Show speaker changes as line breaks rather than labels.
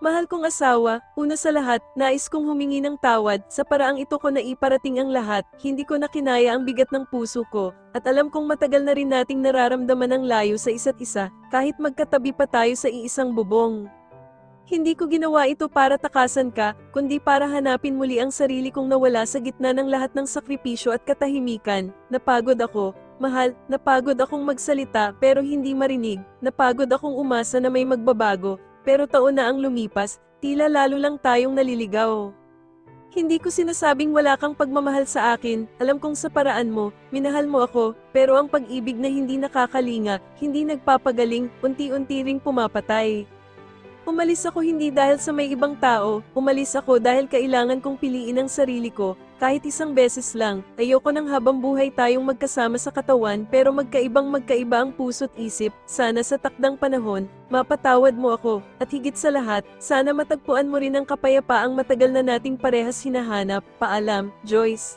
Mahal kong asawa, una sa lahat, nais kong humingi ng tawad sa paraang ito ko na iparating ang lahat, hindi ko na kinaya ang bigat ng puso ko, at alam kong matagal na rin nating nararamdaman ang layo sa isa't isa, kahit magkatabi pa tayo sa iisang bubong. Hindi ko ginawa ito para takasan ka, kundi para hanapin muli ang sarili kong nawala sa gitna ng lahat ng sakripisyo at katahimikan. Napagod ako, mahal, napagod akong magsalita pero hindi marinig, napagod akong umasa na may magbabago, pero taon na ang lumipas, tila lalo lang tayong naliligaw. Hindi ko sinasabing wala kang pagmamahal sa akin, alam kong sa paraan mo, minahal mo ako, pero ang pag-ibig na hindi nakakalinga, hindi nagpapagaling, unti-unti ring pumapatay. Umalis ako hindi dahil sa may ibang tao, umalis ako dahil kailangan kong piliin ang sarili ko, kahit isang beses lang, ayoko nang habang buhay tayong magkasama sa katawan pero magkaibang magkaiba ang puso't isip, sana sa takdang panahon, mapatawad mo ako, at higit sa lahat, sana matagpuan mo rin ang kapayapaang matagal na nating parehas hinahanap, paalam, Joyce.